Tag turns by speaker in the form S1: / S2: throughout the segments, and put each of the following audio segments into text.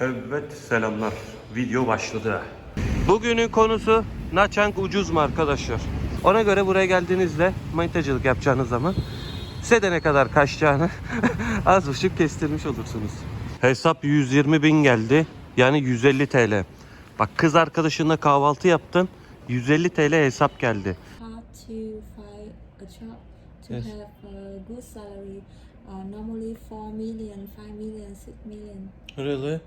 S1: Evet selamlar. Video başladı. Bugünün konusu Naçang ucuz mu arkadaşlar? Ona göre buraya geldiğinizde manitacılık yapacağınız zaman size ne kadar kaçacağını az buçuk kestirmiş olursunuz. Hesap 120 bin geldi. Yani 150 TL. Bak kız arkadaşınla kahvaltı yaptın. 150 TL hesap geldi. Yes.
S2: have a good salary. Uh, normally 4 million, 5 million, 6 million.
S1: Really?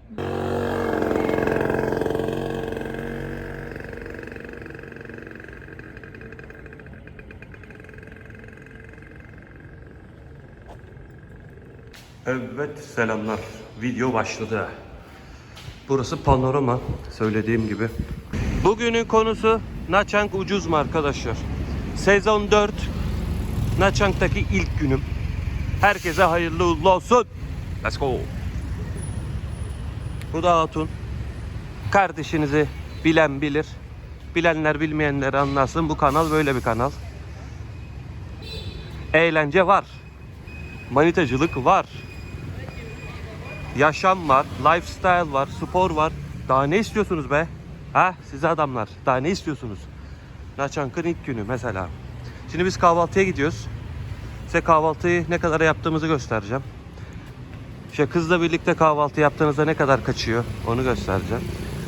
S1: Evet selamlar. Video başladı. Burası panorama söylediğim gibi. Bugünün konusu Naçang ucuz mu arkadaşlar? Sezon 4 Naçang'daki ilk günüm. Herkese hayırlı uğurlu olsun. Let's go. Bu da Hatun. Kardeşinizi bilen bilir. Bilenler bilmeyenler anlasın. Bu kanal böyle bir kanal. Eğlence var. Manitacılık var. Yaşam var. Lifestyle var. Spor var. Daha ne istiyorsunuz be? Ha size adamlar. Daha ne istiyorsunuz? Naçank'ın ilk günü mesela. Şimdi biz kahvaltıya gidiyoruz. Size kahvaltıyı ne kadar yaptığımızı göstereceğim. İşte kızla birlikte kahvaltı yaptığınızda ne kadar kaçıyor onu göstereceğim.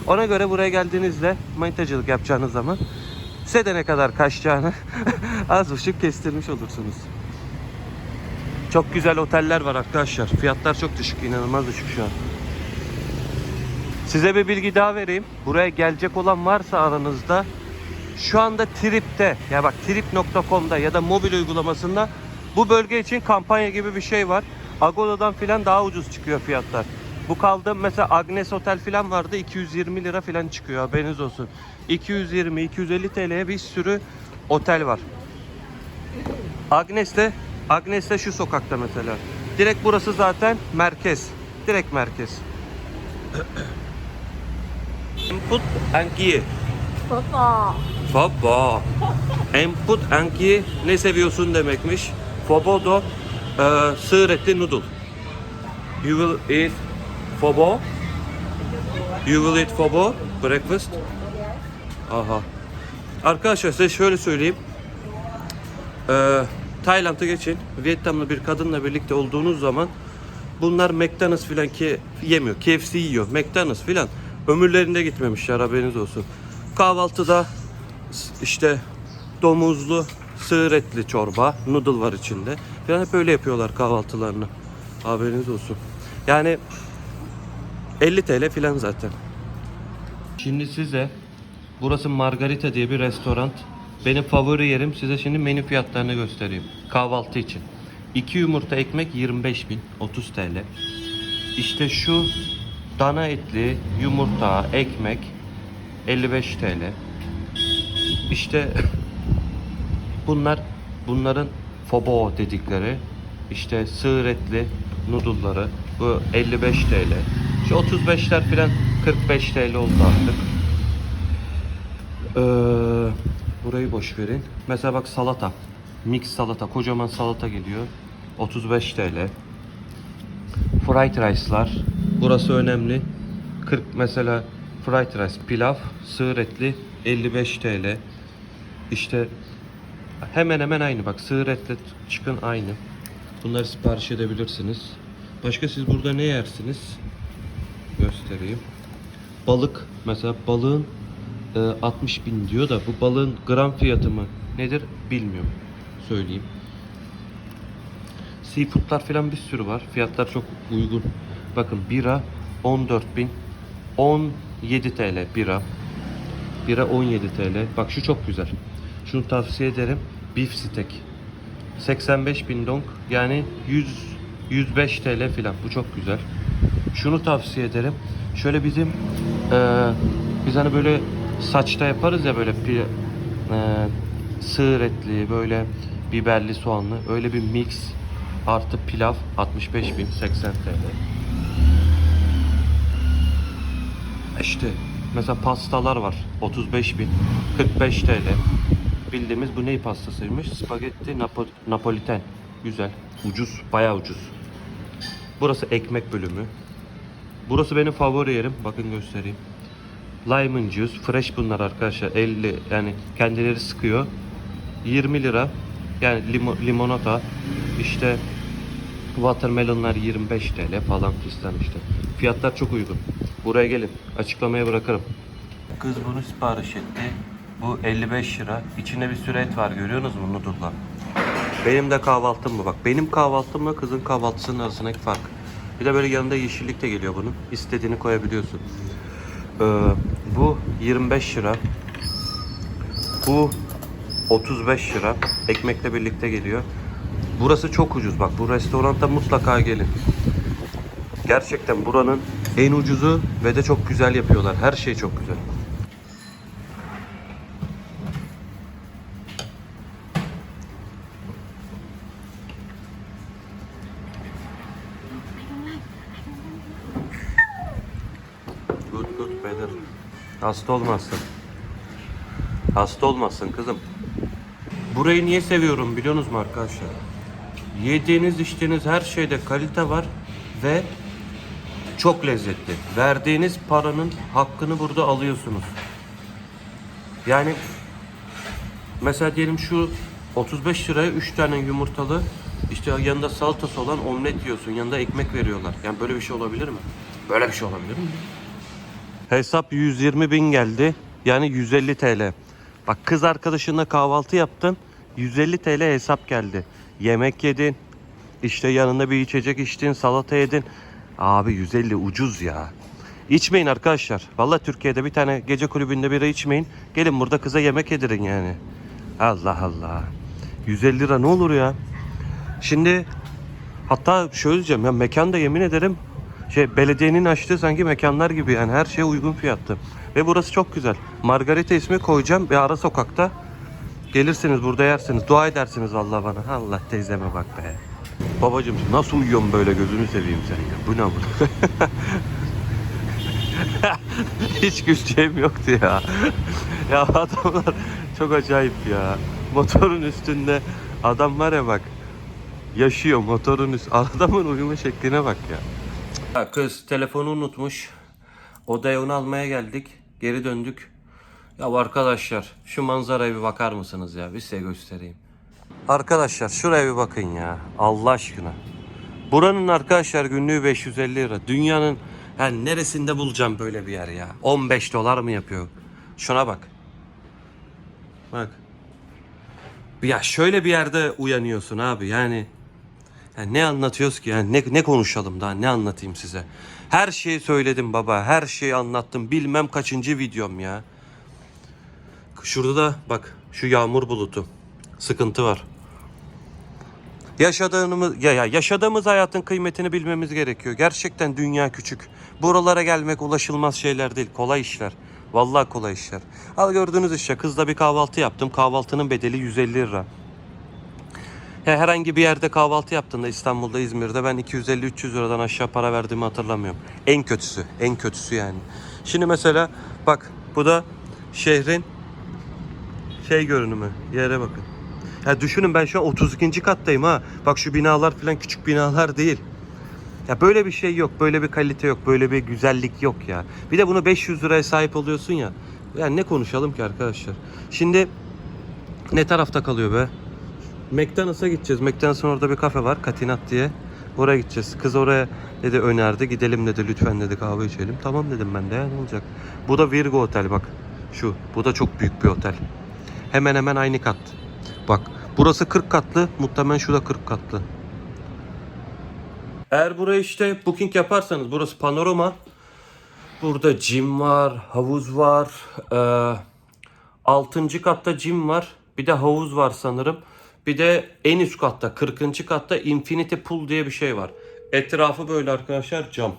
S1: Ona göre buraya geldiğinizde manitacılık yapacağınız zaman size de ne kadar kaçacağını az buçuk kestirmiş olursunuz. Çok güzel oteller var arkadaşlar. Fiyatlar çok düşük, inanılmaz düşük şu an. Size bir bilgi daha vereyim. Buraya gelecek olan varsa aranızda şu anda Trip'te ya bak trip.com'da ya da mobil uygulamasında bu bölge için kampanya gibi bir şey var. Agoda'dan filan daha ucuz çıkıyor fiyatlar. Bu kaldığım mesela Agnes Otel filan vardı 220 lira filan çıkıyor haberiniz olsun. 220-250 TL'ye bir sürü otel var. Agnes'te Agnes'te şu sokakta mesela. Direkt burası zaten merkez. Direkt merkez. Input Ankiye.
S2: Baba.
S1: Baba. Input Anki ne seviyorsun demekmiş. Fobodo e, sığır etli noodle. You will eat fobo. You will eat fobo breakfast. Aha. Arkadaşlar size şöyle söyleyeyim. Ee, Tayland'a geçin. Vietnamlı bir kadınla birlikte olduğunuz zaman bunlar McDonald's filan ki yemiyor. KFC yiyor. McDonald's filan ömürlerinde gitmemişler haberiniz olsun. Kahvaltıda işte domuzlu sığır etli çorba, noodle var içinde. Falan hep öyle yapıyorlar kahvaltılarını. Haberiniz olsun. Yani 50 TL filan zaten. Şimdi size burası Margarita diye bir restoran. Benim favori yerim. Size şimdi menü fiyatlarını göstereyim. Kahvaltı için. 2 yumurta ekmek 25 bin 30 TL. İşte şu dana etli yumurta ekmek 55 TL. İşte bunlar bunların fobo dedikleri işte sığır etli noodle'ları bu 55 TL. Şu 35'ler filan 45 TL oldu artık. Ee, burayı boş verin. Mesela bak salata. Mix salata. Kocaman salata geliyor. 35 TL. Fried rice'lar. Burası önemli. 40 mesela fried rice pilav sığır etli 55 TL. İşte hemen hemen aynı bak sığır etli chicken aynı. Bunları sipariş edebilirsiniz. Başka siz burada ne yersiniz? Göstereyim. Balık mesela balığın e, 60 bin diyor da bu balığın gram fiyatı mı nedir bilmiyorum söyleyeyim. Seafood'lar falan bir sürü var. Fiyatlar çok uygun. Bakın bira 14 bin 17 TL bira. Bira 17 TL. Bak şu çok güzel. Şunu tavsiye ederim. Beef steak. 85 bin dong yani 100 105 TL filan. Bu çok güzel. Şunu tavsiye ederim. Şöyle bizim eee biz hani böyle saçta yaparız ya böyle pi, eee, sığır etli böyle biberli soğanlı öyle bir mix artı pilav 65 bin 80 TL. İşte mesela pastalar var 35 bin 45 TL. Bildiğimiz bu ney pastasıymış? Spagetti Napo Napoliten. Güzel. Ucuz. Bayağı ucuz. Burası ekmek bölümü. Burası benim favori yerim. Bakın göstereyim. Lemon juice. Fresh bunlar arkadaşlar. 50 yani kendileri sıkıyor. 20 lira. Yani limo, limonata. işte watermelonlar 25 TL falan fistan işte. Fiyatlar çok uygun. Buraya gelin. Açıklamaya bırakırım. Kız bunu sipariş etti. Bu 55 lira. İçinde bir sürü et var görüyorsunuz mu noodle'la? Benim de kahvaltım bu bak. Benim kahvaltımla kızın kahvaltısının arasındaki fark. Bir de böyle yanında yeşillik de geliyor bunun. İstediğini koyabiliyorsun. Ee, bu 25 lira. Bu 35 lira. Ekmekle birlikte geliyor. Burası çok ucuz bak. Bu restoranta mutlaka gelin. Gerçekten buranın en ucuzu ve de çok güzel yapıyorlar. Her şey çok güzel. Better. Hasta olmazsın. Hasta olmazsın kızım. Burayı niye seviyorum biliyorsunuz mu arkadaşlar? Yediğiniz içtiğiniz her şeyde kalite var ve çok lezzetli. Verdiğiniz paranın hakkını burada alıyorsunuz. Yani mesela diyelim şu 35 liraya 3 tane yumurtalı işte yanında salatası olan omlet yiyorsun. Yanında ekmek veriyorlar. Yani böyle bir şey olabilir mi? Böyle bir şey olabilir mi? Hesap 120 bin geldi. Yani 150 TL. Bak kız arkadaşınla kahvaltı yaptın. 150 TL hesap geldi. Yemek yedin. İşte yanında bir içecek içtin. Salata yedin. Abi 150 ucuz ya. İçmeyin arkadaşlar. Vallahi Türkiye'de bir tane gece kulübünde bira içmeyin. Gelin burada kıza yemek yedirin yani. Allah Allah. 150 lira ne olur ya? Şimdi hatta şöyle diyeceğim ya mekanda yemin ederim şey belediyenin açtığı sanki mekanlar gibi yani her şey uygun fiyatlı. Ve burası çok güzel. Margarita ismi koyacağım bir ara sokakta. Gelirsiniz burada yersiniz. Dua edersiniz vallahi bana. Allah teyzeme bak be. Babacım nasıl uyuyorsun böyle gözünü seveyim sen ya. Bu ne bu? Hiç güleceğim yoktu ya. ya adamlar çok acayip ya. Motorun üstünde adam var ya bak. Yaşıyor motorun üst. Adamın uyuma şekline bak ya. Kız telefonu unutmuş. Odaya onu almaya geldik. Geri döndük. Ya arkadaşlar şu manzaraya bir bakar mısınız ya? Bir size göstereyim. Arkadaşlar şuraya bir bakın ya. Allah aşkına. Buranın arkadaşlar günlüğü 550 lira. Dünyanın yani neresinde bulacağım böyle bir yer ya? 15 dolar mı yapıyor? Şuna bak. Bak. Ya şöyle bir yerde uyanıyorsun abi yani. Yani ne anlatıyoruz ki yani ne, ne konuşalım daha ne anlatayım size. Her şeyi söyledim baba her şeyi anlattım bilmem kaçıncı videom ya. Şurada da bak şu yağmur bulutu. Sıkıntı var. Yaşadığımız ya, ya yaşadığımız hayatın kıymetini bilmemiz gerekiyor. Gerçekten dünya küçük. Buralara gelmek ulaşılmaz şeyler değil. Kolay işler. Vallahi kolay işler. Al gördüğünüz işte kızla bir kahvaltı yaptım. Kahvaltının bedeli 150 lira. Herhangi bir yerde kahvaltı yaptığında İstanbul'da, İzmir'de ben 250-300 liradan aşağı para verdiğimi hatırlamıyorum. En kötüsü, en kötüsü yani. Şimdi mesela bak bu da şehrin şey görünümü. Yere bakın. Ya düşünün ben şu an 32. kattayım ha. Bak şu binalar falan küçük binalar değil. Ya böyle bir şey yok, böyle bir kalite yok, böyle bir güzellik yok ya. Bir de bunu 500 liraya sahip oluyorsun ya. Yani ne konuşalım ki arkadaşlar? Şimdi ne tarafta kalıyor be? McDonald's'a gideceğiz. McDonald's'ın orada bir kafe var, Katinat diye. Oraya gideceğiz. Kız oraya dedi önerdi. Gidelim dedi lütfen dedi kahve içelim. Tamam dedim ben de ne olacak. Bu da Virgo Otel bak. Şu. Bu da çok büyük bir otel. Hemen hemen aynı kat. Bak burası 40 katlı. Muhtemelen şu da 40 katlı. Eğer buraya işte booking yaparsanız burası panorama. Burada gym var, havuz var. Ee, 6. katta gym var. Bir de havuz var sanırım. Bir de en üst katta 40. katta Infinity Pool diye bir şey var. Etrafı böyle arkadaşlar cam.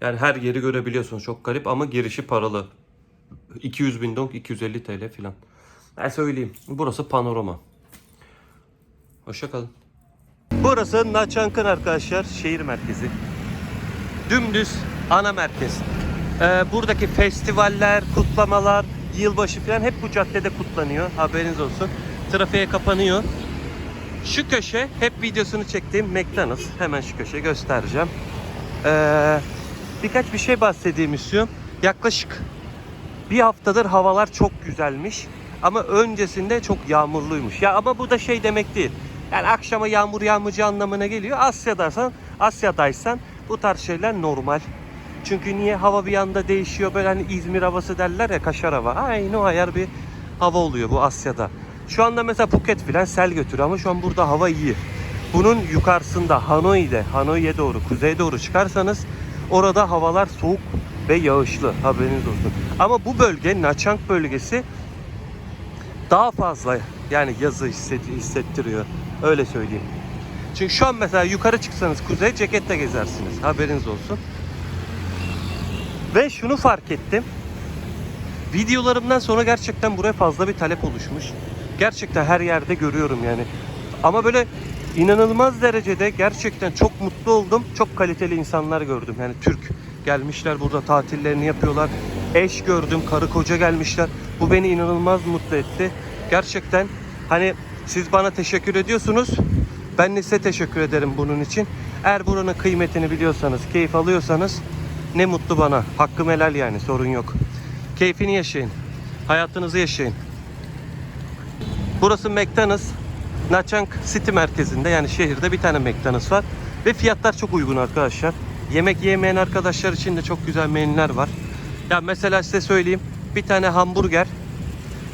S1: Yani her yeri görebiliyorsunuz. Çok garip ama girişi paralı. 200 bin dong 250 TL filan. Ben söyleyeyim. Burası panorama. Hoşçakalın. Burası Naçankın arkadaşlar. Şehir merkezi. Dümdüz ana merkez. Ee, buradaki festivaller, kutlamalar, yılbaşı falan hep bu caddede kutlanıyor. Haberiniz olsun. Trafiğe kapanıyor. Şu köşe hep videosunu çektiğim McDonald's. Hemen şu köşe göstereceğim. Ee, birkaç bir şey bahsedeyim istiyorum. Yaklaşık bir haftadır havalar çok güzelmiş. Ama öncesinde çok yağmurluymuş. Ya ama bu da şey demek değil. Yani akşama yağmur yağmayacağı anlamına geliyor. Asya'daysan, Asya'daysan bu tarz şeyler normal. Çünkü niye hava bir anda değişiyor böyle hani İzmir havası derler ya kaşar hava. Aynı o ayar bir hava oluyor bu Asya'da. Şu anda mesela Phuket filan sel götürüyor ama şu an burada hava iyi. Bunun yukarısında Hanoi'de, Hanoi'ye doğru, kuzeye doğru çıkarsanız orada havalar soğuk ve yağışlı haberiniz olsun. Ama bu bölge Nha Trang bölgesi daha fazla yani yazı hisset- hissettiriyor. Öyle söyleyeyim. Çünkü şu an mesela yukarı çıksanız kuzey ceketle gezersiniz. Haberiniz olsun. Ve şunu fark ettim. Videolarımdan sonra gerçekten buraya fazla bir talep oluşmuş. Gerçekten her yerde görüyorum yani. Ama böyle inanılmaz derecede gerçekten çok mutlu oldum. Çok kaliteli insanlar gördüm. Yani Türk gelmişler burada tatillerini yapıyorlar. Eş gördüm, karı koca gelmişler. Bu beni inanılmaz mutlu etti. Gerçekten hani siz bana teşekkür ediyorsunuz. Ben de size teşekkür ederim bunun için. Eğer buranın kıymetini biliyorsanız, keyif alıyorsanız ne mutlu bana. Hakkım helal yani sorun yok. Keyfini yaşayın. Hayatınızı yaşayın. Burası McDonald's. Nha Trang City merkezinde yani şehirde bir tane McDonald's var. Ve fiyatlar çok uygun arkadaşlar. Yemek yemeyen arkadaşlar için de çok güzel menüler var. Ya mesela size söyleyeyim. Bir tane hamburger.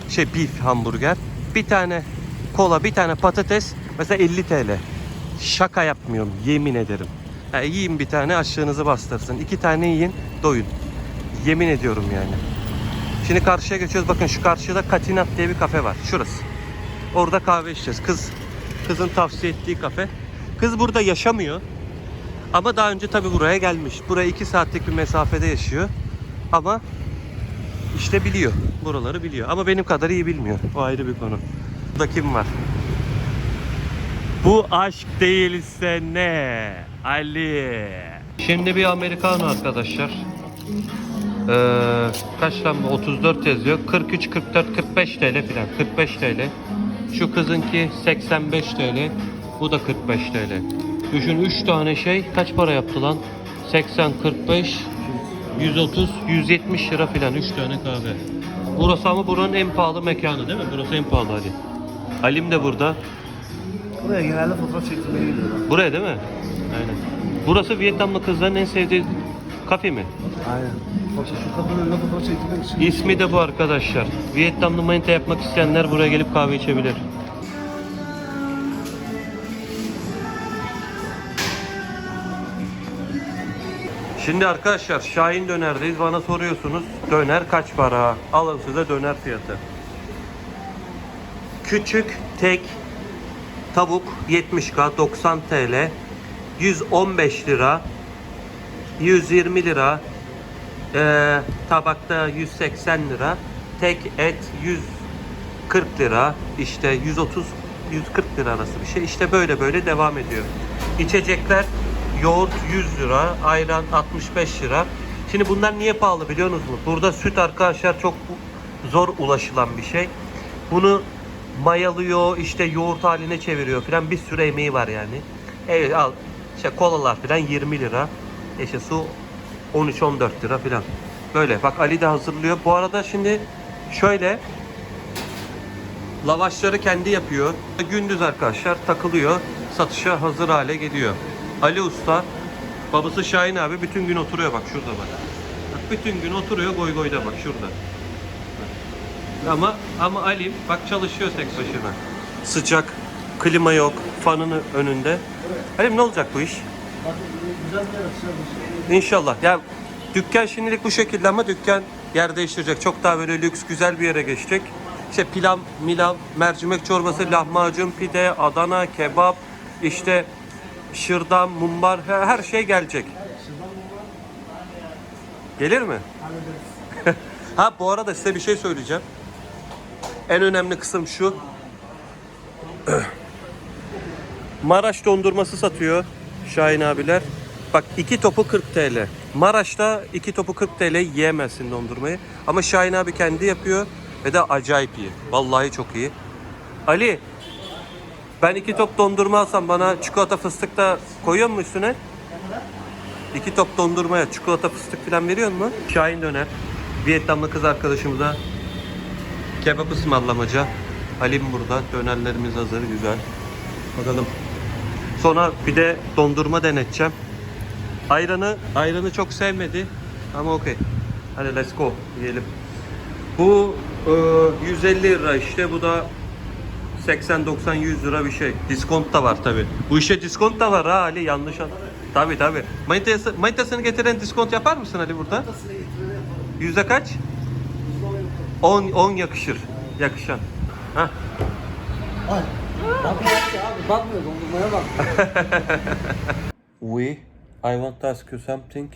S1: Şey beef hamburger. Bir tane kola, bir tane patates. Mesela 50 TL. Şaka yapmıyorum. Yemin ederim. Ya yiyin bir tane aşağınızı bastırsın. İki tane yiyin doyun. Yemin ediyorum yani. Şimdi karşıya geçiyoruz. Bakın şu karşıda Katinat diye bir kafe var. Şurası. Orada kahve içeceğiz. Kız kızın tavsiye ettiği kafe. Kız burada yaşamıyor. Ama daha önce tabii buraya gelmiş. Buraya 2 saatlik bir mesafede yaşıyor. Ama işte biliyor. Buraları biliyor. Ama benim kadar iyi bilmiyor. O ayrı bir konu. Burada kim var? Bu aşk değilse ne? Ali. Şimdi bir Amerikano arkadaşlar. Ee, kaç lan bu? 34 yazıyor. 43, 44, 45 TL filan. 45 TL. Şu kızınki 85 TL. Bu da 45 TL. Düşün 3 tane şey kaç para yaptı lan? 80, 45, 130, 170 lira filan 3 tane kahve. Burası ama buranın en pahalı mekanı değil mi? Burası en pahalı Ali. Halim de burada.
S3: Buraya genelde fotoğraf çektirmeye gidiyorlar.
S1: Buraya değil mi? Aynen. Burası Vietnamlı kızların en sevdiği kafe mi?
S3: Aynen. Şu kapının önüne.
S1: İsmi de bu arkadaşlar. Vietnamlı manita yapmak isteyenler buraya gelip kahve içebilir. Şimdi arkadaşlar Şahin Döner'deyiz. Bana soruyorsunuz döner kaç para? Alın size döner fiyatı. Küçük tek tavuk 70k 90 TL 115 lira 120 lira ee, tabakta 180 lira. Tek et 140 lira. işte 130 140 lira arası bir şey. İşte böyle böyle devam ediyor. İçecekler yoğurt 100 lira, ayran 65 lira. Şimdi bunlar niye pahalı biliyor musunuz? Burada süt arkadaşlar çok zor ulaşılan bir şey. Bunu mayalıyor, işte yoğurt haline çeviriyor falan bir sürü emeği var yani. Evet al. İşte kolalar falan 20 lira. İşte su 13-14 lira falan. Böyle bak Ali de hazırlıyor. Bu arada şimdi şöyle lavaşları kendi yapıyor. Gündüz arkadaşlar takılıyor. Satışa hazır hale geliyor. Ali Usta babası Şahin abi bütün gün oturuyor bak şurada bak. Bak bütün gün oturuyor goy goyda bak şurada. Ama ama Ali bak çalışıyor tek başına. Sıcak, klima yok, fanının önünde. Halim ne olacak bu iş? İnşallah. Ya dükkan şimdilik bu şekilde ama dükkan yer değiştirecek. Çok daha böyle lüks güzel bir yere geçecek. İşte pilav, milav, mercimek çorbası, lahmacun, pide, Adana, kebap, işte şırdan, mumbar her şey gelecek. Gelir mi? ha bu arada size bir şey söyleyeceğim. En önemli kısım şu. Maraş dondurması satıyor Şahin abiler. Bak iki topu 40 TL. Maraş'ta iki topu 40 TL yiyemezsin dondurmayı. Ama Şahin abi kendi yapıyor ve de acayip iyi. Vallahi çok iyi. Ali ben iki top dondurma alsam bana çikolata fıstık da koyuyor mu üstüne? iki top dondurmaya çikolata fıstık falan veriyor mu? Şahin döner. Vietnamlı kız arkadaşımıza kebap ısmarlamaca. Halim burada. Dönerlerimiz hazır. Güzel. Bakalım. Sonra bir de dondurma deneteceğim. Ayranı ayranı çok sevmedi ama okey. Hadi let's go diyelim. Bu e, 150 lira işte bu da 80 90 100 lira bir şey. Diskont da var tabi. Bu işe diskont da var ha Ali yanlış an. Tabi tabi. Manitası, manitasını getiren diskont yapar mısın Ali burada?
S3: Nasıl eğitimini yaparım.
S1: Yüzde kaç?
S3: Hızlı oyun yaparım.
S1: 10 10 yakışır. Yakışan. Ha.
S3: Ay. Dondurmaya bak.
S1: We I want to ask you something.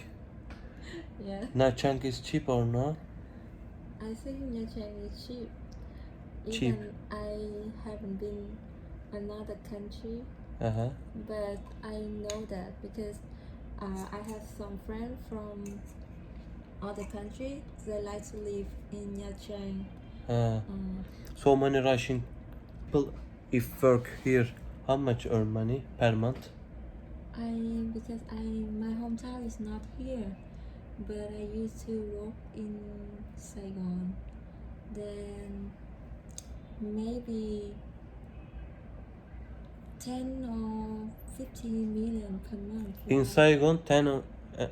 S2: Yeah.
S1: Nha Trang is cheap or no?
S2: I think Nha Trang is cheap.
S1: Cheap.
S2: Even I haven't been another country,
S1: Uh-huh.
S2: but I know that because uh, I have some friends from other country. They like to live in Nha Trang.
S1: Uh,
S2: Um,
S1: so many Russian people if work here how much earn money per month?
S2: I because I my hometown is not here, but I used to work in Saigon. Then maybe ten or fifty million per month.
S1: In Saigon 10 or, uh,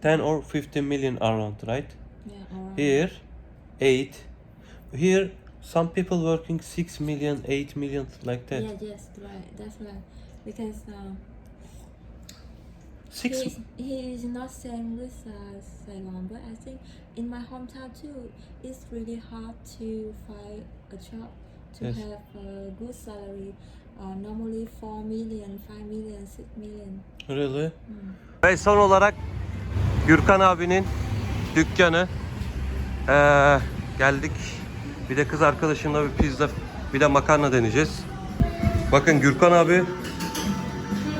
S1: 10 or 15 million around right?
S2: yeah, around.
S1: Here 8. Here some people working 6 million, 8 million like that.
S2: Yeah, yes, right. That's right. Because um,
S1: 6
S2: He is, he is not same with uh, Saigon, but I think in my hometown too, it's really hard to find a job to
S1: Yes.
S2: have a good salary. Uh, normally 4 million, 5 million, 6 million.
S1: Really? Ve son olarak Gürkan abinin dükkanı. Ee, geldik. Bir de kız arkadaşımla bir pizza, bir de makarna deneyeceğiz. Bakın Gürkan abi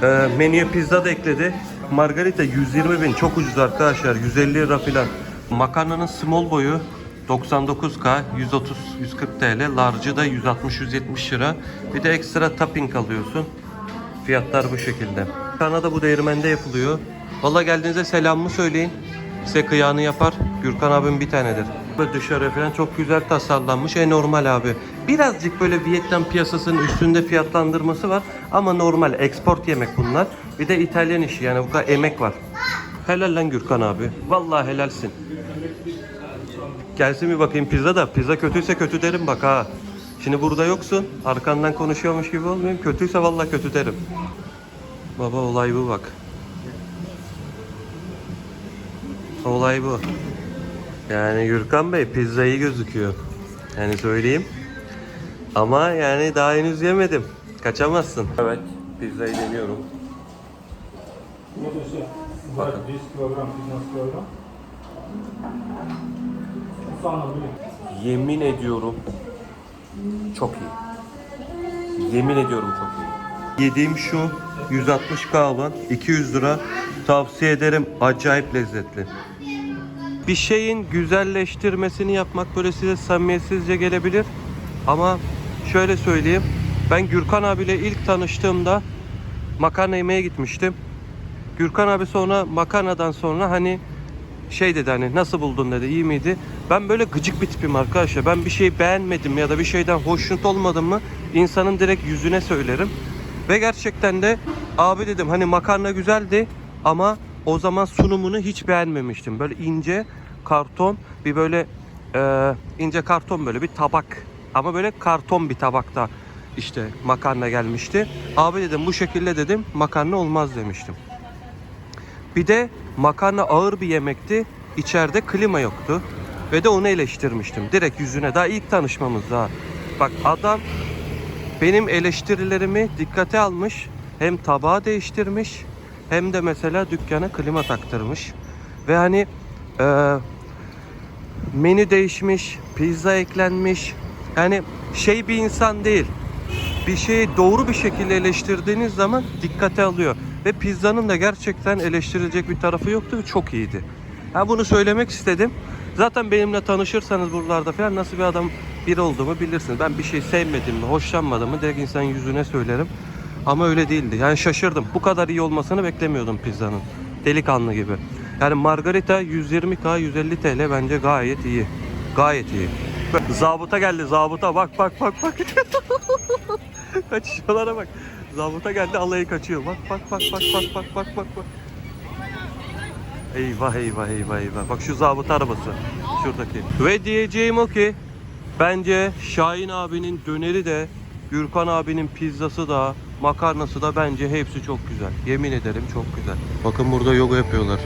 S1: e, menüye pizza da ekledi. Margarita 120 bin. Çok ucuz arkadaşlar. 150 lira filan. Makarnanın small boyu 99k 130-140 TL. Large'ı da 160-170 lira. Bir de ekstra topping alıyorsun. Fiyatlar bu şekilde. Kanada bu değirmende yapılıyor. Valla geldiğinizde selamımı söyleyin. Size kıyağını yapar. Gürkan abim bir tanedir. Dışarı falan çok güzel tasarlanmış. E normal abi. Birazcık böyle Vietnam piyasasının üstünde fiyatlandırması var. Ama normal. Export yemek bunlar. Bir de İtalyan işi yani bu kadar emek var. Helal lan Gürkan abi. Vallahi helalsin. Gelsin bir bakayım pizza da. Pizza kötüyse kötü derim bak ha. Şimdi burada yoksun. Arkandan konuşuyormuş gibi olmayayım. Kötüyse vallahi kötü derim. Baba olay bu bak. Olay bu. Yani Gürkan Bey pizza iyi gözüküyor. Yani söyleyeyim. Ama yani daha henüz yemedim. Kaçamazsın. Evet pizzayı deniyorum. Bakın.
S4: 100 kilogram, 100 kilogram.
S1: Yemin ediyorum çok iyi. Yemin ediyorum çok iyi. Yediğim şu 160 k olan 200 lira tavsiye ederim. Acayip lezzetli. Bir şeyin güzelleştirmesini yapmak böyle size samimiyetsizce gelebilir. Ama şöyle söyleyeyim. Ben Gürkan abiyle ilk tanıştığımda makarna yemeye gitmiştim. Gürkan abi sonra makarnadan sonra hani şey dedi hani nasıl buldun dedi iyi miydi? Ben böyle gıcık bir tipim arkadaşlar. Ben bir şey beğenmedim ya da bir şeyden hoşnut olmadım mı insanın direkt yüzüne söylerim. Ve gerçekten de abi dedim hani makarna güzeldi ama o zaman sunumunu hiç beğenmemiştim. Böyle ince karton bir böyle e, ince karton böyle bir tabak ama böyle karton bir tabakta işte makarna gelmişti. Abi dedim bu şekilde dedim makarna olmaz demiştim. Bir de makarna ağır bir yemekti. İçeride klima yoktu. Ve de onu eleştirmiştim. Direkt yüzüne. Daha ilk tanışmamızda. Bak adam benim eleştirilerimi dikkate almış. Hem tabağı değiştirmiş. Hem de mesela dükkana klima taktırmış. Ve hani e, menü değişmiş. Pizza eklenmiş. Yani şey bir insan değil bir şeyi doğru bir şekilde eleştirdiğiniz zaman dikkate alıyor. Ve pizzanın da gerçekten eleştirilecek bir tarafı yoktu ve çok iyiydi. Ha bunu söylemek istedim. Zaten benimle tanışırsanız buralarda falan nasıl bir adam biri olduğumu bilirsiniz. Ben bir şey sevmedim mi, hoşlanmadım mı direkt insanın yüzüne söylerim. Ama öyle değildi. Yani şaşırdım. Bu kadar iyi olmasını beklemiyordum pizzanın. Delikanlı gibi. Yani Margarita 120k 150 TL bence gayet iyi. Gayet iyi. Zabıta geldi zabıta bak bak bak bak. Kaçışmalara bak. Zabıta geldi alayı kaçıyor. Bak bak bak bak bak bak bak bak bak. Eyvah eyvah eyvah eyvah. Bak şu zabıta arabası. Şuradaki. Ve diyeceğim o ki bence Şahin abinin döneri de Gürkan abinin pizzası da makarnası da bence hepsi çok güzel. Yemin ederim çok güzel. Bakın burada yoga yapıyorlar.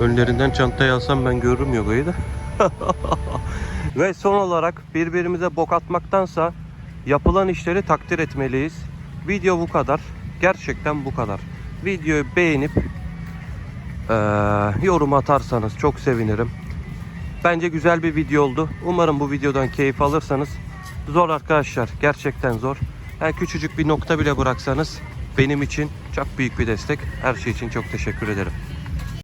S1: Önlerinden çantayı alsam ben görürüm yogayı da. Ve son olarak birbirimize bok atmaktansa yapılan işleri takdir etmeliyiz. Video bu kadar. Gerçekten bu kadar. Videoyu beğenip eee, yorum atarsanız çok sevinirim. Bence güzel bir video oldu. Umarım bu videodan keyif alırsanız. Zor arkadaşlar. Gerçekten zor. Yani küçücük bir nokta bile bıraksanız benim için çok büyük bir destek. Her şey için çok teşekkür ederim.